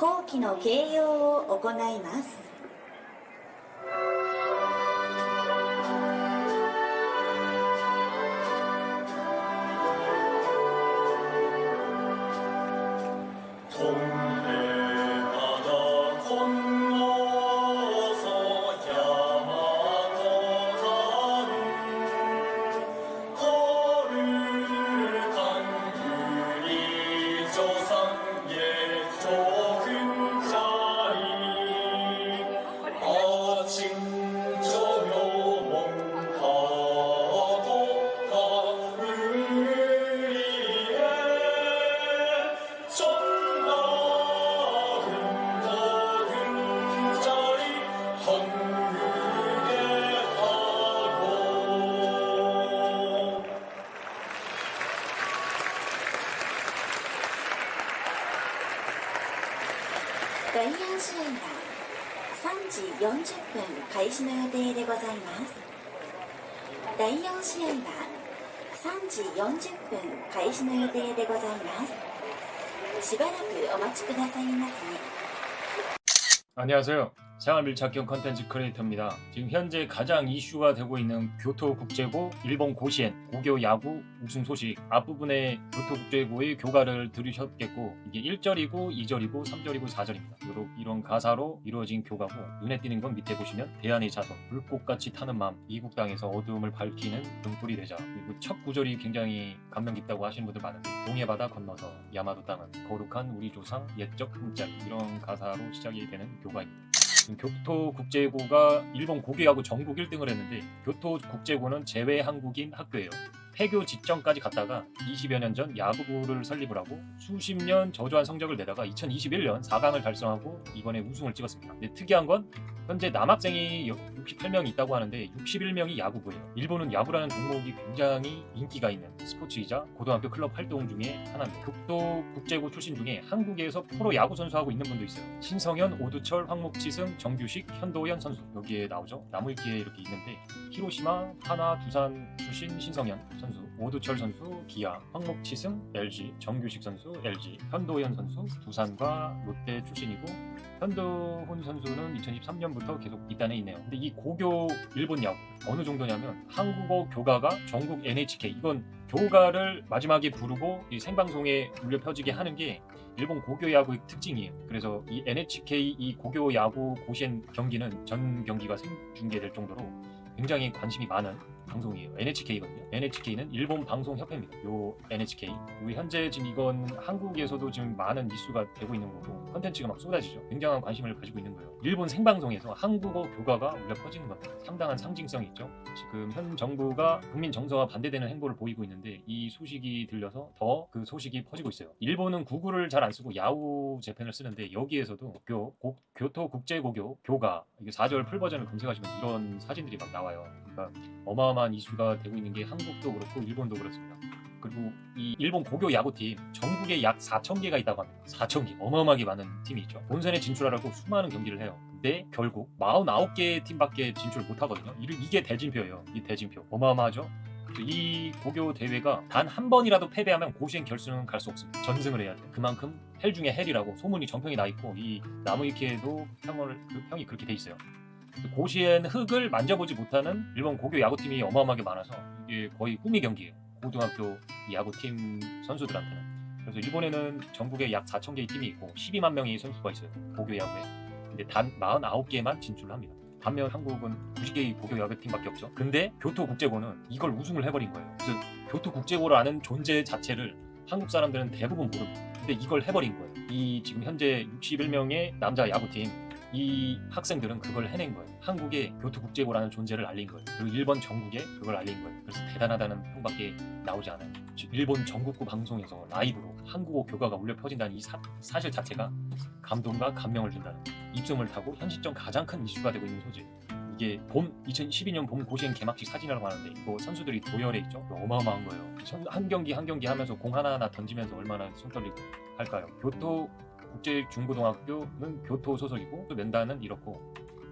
後期の掲揚を行います。試合は3時40分開始の予定でございます第4試合は3時40分開始の予定でございますしばらくお待ちくださいませ 안녕하세요. 생활 밀착형 컨텐츠 크리에이터입니다. 지금 현재 가장 이슈가 되고 있는 교토 국제고 일본 고시엔 고교 야구 우승 소식 앞부분에 교토 국제고의 교가를 들으셨겠고 이게 1절이고 2절이고 3절이고 4절입니다. 요러, 이런 가사로 이루어진 교가고 눈에 띄는 건 밑에 보시면 대한의 자손 불꽃같이 타는 마음 이국 땅에서 어두움을 밝히는 등불이 되자 그리고 첫 구절이 굉장히 감명 깊다고 하시는 분들 많은데 동해 바다 건너서 야마도 땅은 거룩한 우리 조상 옛적 흠자리 이런 가사로 시작이 되는 교가입니다. 지금 교토국제고가 일본 고교야구 전국 1등을 했는데 교토국제고는 제외 한국인 학교예요. 폐교 직전까지 갔다가 20여 년 전 야구부를 설립을 하고 수십 년 저조한 성적을 내다가 2021년 4강을 달성하고 이번에 우승을 찍었습니다. 근데 특이한 건 현재 남학생이 68명이 있다고 하는데 61명이 야구부예요. 일본은 야구라는 종목이 굉장히 인기가 있는 스포츠이자 고등학교 클럽 활동 중에 하나입니다. 교토국제고 출신 중에 한국에서 프로 야구 선수하고 있는 분도 있어요. 신성현, 오두철, 황목치승, 정규식, 현도현 선수 여기에 나오죠. 나무위키에 이렇게 있는데 히로시마, 하나, 두산 출신 신성현 선수, 오두철 선수, 기아, 황목치승, LG, 정규식 선수, LG, 현도현 선수, 두산과 롯데 출신이고 현도훈 선수는 2013년부터 계속 입단해 있네요. 근데 이 고교 일본 야구 어느 정도냐면 한국어 교가가 전국 NHK 이건 교가를 마지막에 부르고 이 생방송에 울려 펴지게 하는 게 일본 고교 야구의 특징이에요. 그래서 이 NHK 이 고교 야구 고시엔 경기는 전 경기가 생중계될 정도로 굉장히 관심이 많은 방송이에요. NHK거든요. NHK는 일본 방송 협회입니다. 요 NHK. 우리 현재 지금 이건 한국에서도 지금 많은 이슈가 되고 있는 거고 컨텐츠가 막 쏟아지죠. 굉장한 관심을 가지고 있는 거예요. 일본 생방송에서 한국어 교과가 울려 퍼지는 겁니다. 상당한 상징성이 있죠. 지금 현 정부가 국민 정서와 반대되는 행보를 보이고 있는데 이 소식이 들려서 더 그 소식이 퍼지고 있어요. 일본은 구글을 잘 안 쓰고 야후 재팬을 쓰는데 여기에서도 교, 고, 교토 국제고교 교가 이게 4절 풀 버전을 검색하시면 이런 사진들이 막 나와요. 그러니까 어마어마한 이슈가 되고 있는 게 한국도 그렇고 일본도 그렇습니다. 그리고 이 일본 고교 야구팀 전국에 약 4천 개가 있다고 합니다. 4천 개 어마어마하게 많은 팀이 있죠. 본선에 진출하려고 수많은 경기를 해요. 근데 결국 49개 팀밖에 진출 못 하거든요. 이- 이게 대진표예요. 이 대진표 어마어마하죠. 이 고교 대회가 단 한 번이라도 패배하면 고시행 결승은 갈 수 없습니다. 전승을 해야 돼. 그만큼 헬 중에 헬이라고 소문이 전평이 나 있고 이 나무위키에도 평을 그 평이 그렇게 돼 있어요. 고시엔 흙을 만져보지 못하는 일본 고교 야구팀이 어마어마하게 많아서 이게 거의 꿈의 경기예요. 고등학교 야구팀 선수들한테는. 그래서 일본에는 전국에 약 4천 개의 팀이 있고 12만 명의 선수가 있어요. 고교 야구에. 근데 단 49개만 진출을 합니다. 반면 한국은 90개의 고교 야구팀밖에 없죠. 근데 교토국제고는 이걸 우승을 해버린 거예요. 그래서 교토국제고라는 존재 자체를 한국 사람들은 대부분 모릅니다. 근데 이걸 해버린 거예요. 이 지금 현재 61명의 남자 야구팀 이 학생들은 그걸 해낸 거예요. 한국에 교토국제고라는 존재를 알린 거예요. 그리고 일본 전국에 그걸 알린 거예요. 그래서 대단하다는 평밖에 나오지 않아요. 즉, 일본 전국구 방송에서 라이브로 한국어 교과가 울려 퍼진다는 이 사, 사실 자체가 감동과 감명을 준다는 입소문을 타고 현 시점 가장 큰 이슈가 되고 있는 소재. 이게 봄 2012년 봄 고시행 개막식 사진이라고 하는데 이거 선수들이 도열해 있죠. 어마어마한 거예요. 선- 한 경기 한 경기 하면서 공 하나 하나 던지면서 얼마나 손 떨리고 할까요? 교토 국제중고등학교는 교토 소속이고 또 멘다는 이렇고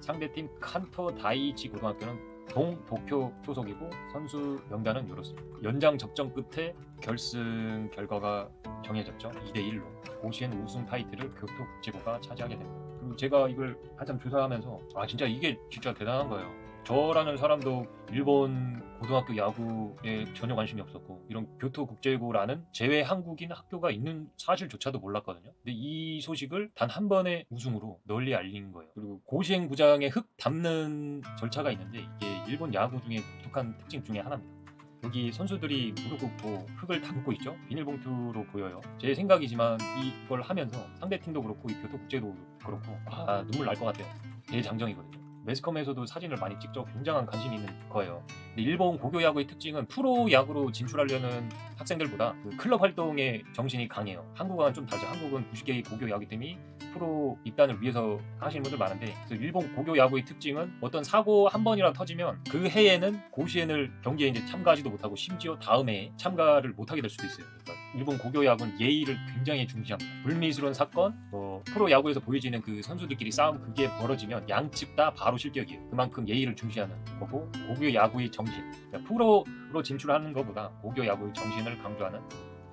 상대팀 칸토 다이치 고등학교는 동 도쿄 소속이고 선수 명단은 이렇습니다. 연장 접전 끝에 결승 결과가 정해졌죠. 2대 1로 고시엔 우승 타이틀을 교토 국제고가 차지하게 됩니다. 그리고 제가 이걸 한참 조사하면서 아 진짜 이게 진짜 대단한 거예요. 저라는 사람도 일본 고등학교 야구에 전혀 관심이 없었고 이런 교토 국제고라는 제외 한국인 학교가 있는 사실조차도 몰랐거든요. 근데 이 소식을 단 한 번의 우승으로 널리 알린 거예요. 그리고 고시행 구장에 흙 담는 절차가 있는데 이게 일본 야구 중에 독특한 특징 중에 하나입니다. 여기 선수들이 무릎 꿇고 흙을 담고 있죠. 비닐봉투로 보여요. 제 생각이지만 이걸 하면서 상대 팀도 그렇고 이 교토 국제도 그렇고 아 눈물 날 것 같아요. 대장정이거든요. 매스컴에서도 사진을 많이 찍죠. 굉장한 관심이 있는 거예요. 근데 일본 고교 야구의 특징은 프로 야구로 진출하려는 학생들보다 그 클럽 활동의 정신이 강해요. 한국과는 좀 다르죠. 한국은 90개의 고교 야구 팀이 프로 입단을 위해서 하시는 분들 많은데 일본 고교 야구의 특징은 어떤 사고 한 번이라도 터지면 그 해에는 고시엔을 경기에 이제 참가하지도 못하고 심지어 다음 해에 참가를 못하게 될 수도 있어요. 그러니까 일본 고교 야구는 예의를 굉장히 중시합니다. 불미스러운 사건, 뭐 프로 야구에서 보여지는 그 선수들끼리 싸움 그게 벌어지면 양측 다 바로 실격이에요. 그만큼 예의를 중시하는 거고 고교 야구의 정신, 그러니까 프로로 진출하는 것보다 고교 야구의 정신을 강조하는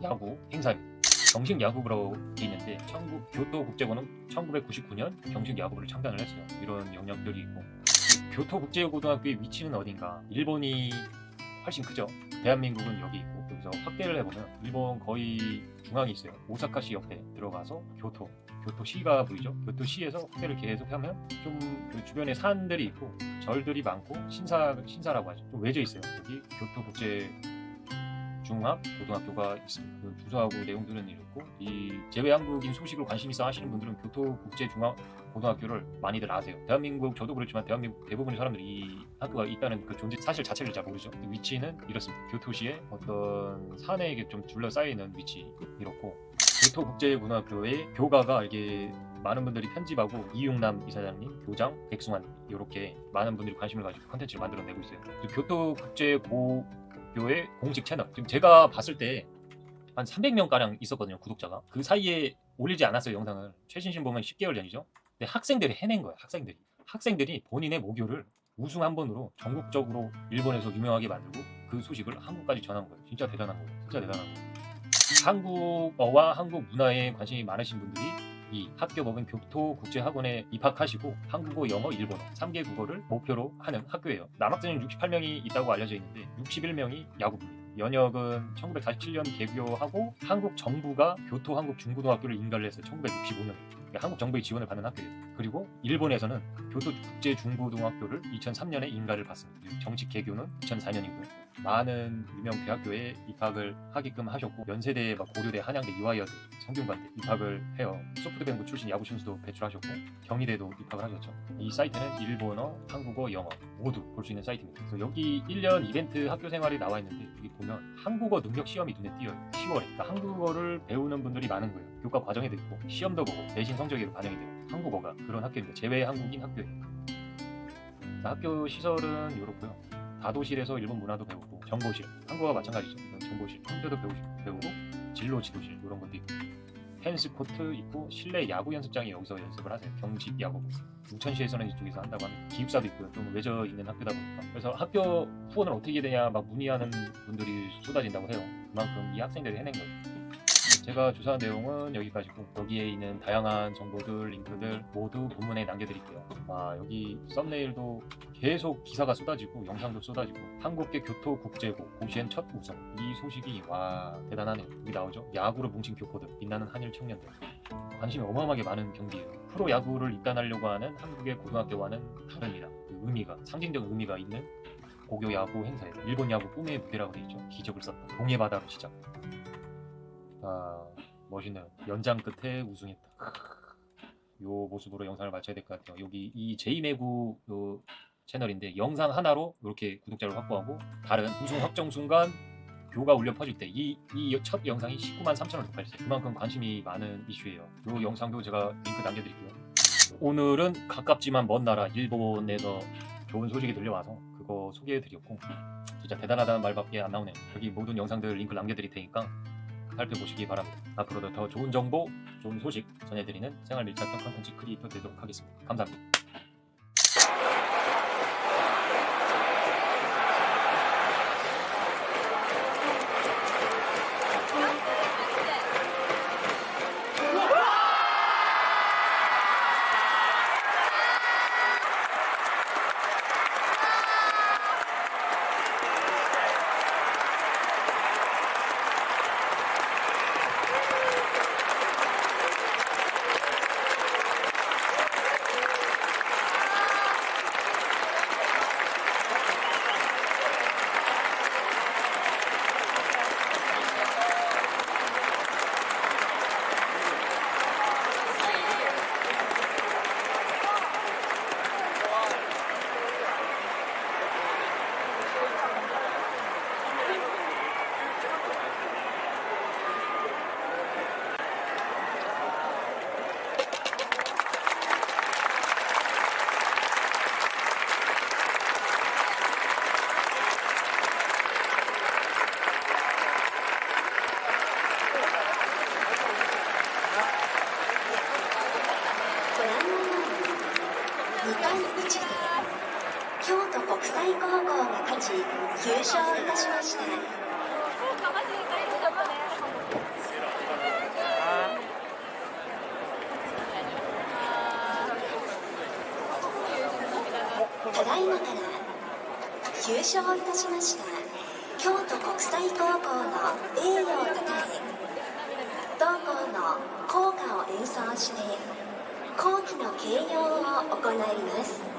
야구 행사입니다. 정식 야구부라고 돼 있는데 청구 교토국제고는 1999년 정식 야구부를 창단을 했어요. 이런 영향들이 있고 교토국제고등학교의 위치는 어딘가? 일본이 훨씬 크죠. 대한민국은 여기 있고 여기서 확대를 해보면 일본 거의 중앙이 있어요. 오사카시 옆에 들어가서 교토, 교토시가 보이죠? 교토시에서 확대를 계속하면 좀 그 주변에 산들이 있고 절들이 많고 신사 신사라고 하죠. 좀 외져 있어요. 여기 교토 국제 중학 고등학교가 있습니다. 그 주소하고 내용들은 이렇고 이 제외 한국인 소식을 관심 있어 하시는 분들은 교토 국제 중학 고등학교를 많이들 아세요. 대한민국 저도 그렇지만 대한민국 대부분의 사람들이 이 학교가 있다는 그 존재 사실 자체를 잘 모르죠. 위치는 이렇습니다. 교토시의 어떤 산에 이게 좀 둘러싸여 있는 위치 이렇고 교토국제고등학교의 교가가 이게 많은 분들이 편집하고 이용남 이사장님, 교장 백승환 이렇게 많은 분들이 관심을 가지고 컨텐츠를 만들어내고 있어요. 교토국제고교의 공식 채널 지금 제가 봤을 때 한 300명 가량 있었거든요 구독자가 그 사이에 올리지 않았어요 영상을 최신심 보면 10개월 전이죠. 근데 학생들이 해낸 거예요 학생들이 학생들이 본인의 모교를 우승 한 번으로 전국적으로 일본에서 유명하게 만들고 그 소식을 한국까지 전한 거예요. 진짜 대단한 거예요. 진짜 대단한 거예요. 한국어와 한국 문화에 관심이 많으신 분들이 이 합격업은 교토국제학원에 입학하시고 한국어, 영어, 일본어 3개 국어를 목표로 하는 학교예요. 남학생은 68명이 있다고 알려져 있는데 61명이 야구부입니다. 연역은 1947년 개교하고 한국 정부가 교토 한국 중고등학교를 인가를 했어요. 1965년. 그러니까 한국 정부의 지원을 받는 학교예요. 그리고 일본에서는 교토 국제 중고등학교를 2003년에 인가를 받습니다. 정식 개교는 2004년이고요. 많은 유명 대학교에 입학을 하게끔 하셨고 연세대, 막 고려대, 한양대, 이화여대, 성균관대 입학을 해요. 소프트뱅크 출신 야구 선수도 배출하셨고 경희대도 입학을 하셨죠. 이 사이트는 일본어, 한국어, 영어 모두 볼 수 있는 사이트입니다. 그래서 여기 1년 이벤트 학교 생활이 나와 있는데 여기 보면 한국어 능력 시험이 눈에 띄어요. 10월에. 그러니까 한국어를 배우는 분들이 많은 거예요. 교과 과정에도 있고 시험도 보고 내신 성적에도 반영이 돼요. 한국어가 그런 학교입니다. 제외 한국인 학교예요. 자, 학교 시설은 이렇고요. 다도실에서 일본 문화도 배우고 정보실 한국어와 마찬가지죠 정보실 컴퓨터도 배우시, 배우고 진로 지도실 이런 것도 있고 테니스 코트 있고 실내 야구 연습장이 여기서 연습을 하세요 경직 야구 우천시에서는 이쪽에서 한다고 합니다 기숙사도 있고요 좀 외져 있는 학교다 보니까 그래서 학교 후원을 어떻게 해야 되냐 막 문의하는 분들이 쏟아진다고 해요 그만큼 이 학생들이 해낸 거예요 제가 조사한 내용은 여기까지고 여기에 있는 다양한 정보들 링크들 모두 본문에 남겨드릴게요. 아 여기 썸네일도 계속 기사가 쏟아지고 영상도 쏟아지고 한국계 교토 국제고 고시엔 첫 우승. 이 소식이 와 대단하네요. 여기 나오죠? 야구로 뭉친 교포들. 빛나는 한일 청년들. 관심이 어마어마하게 많은 경기예요. 프로 야구를 입단하려고 하는 한국의 고등학교와는 다릅니다. 그 의미가 상징적 의미가 있는 고교 야구 행사예요. 일본 야구 꿈의 무대라고 되어 있죠? 기적을 썼다 동해 바다로 시작 아 멋있네요 연장 끝에 우승했다 요 모습으로 영상을 마쳐야 될 것 같아요 여기 이 제이매구 요 채널인데 영상 하나로 이렇게 구독자를 확보하고 다른 우승 확정 순간 교가 울려 퍼질 때 이 이 첫 영상이 19만 3천을 돌파했어요. 그만큼 관심이 많은 이슈예요. 이 영상도 제가 링크 남겨드릴게요. 오늘은 가깝지만 먼 나라 일본에서 좋은 소식이 들려와서 그거 소개해드렸고 진짜 대단하다는 말밖에 안 나오네요. 여기 모든 영상들 링크 남겨드릴 테니까 살펴보시기 바랍니다. 앞으로도 더 좋은 정보, 좋은 소식 전해드리는 생활 밀착형 컨텐츠 크리에이터 되도록 하겠습니다. 감사합니다. ただいまから優勝いたしました京都国際高校の栄誉をたたえ同校の校歌を演奏して校旗の掲揚を行います。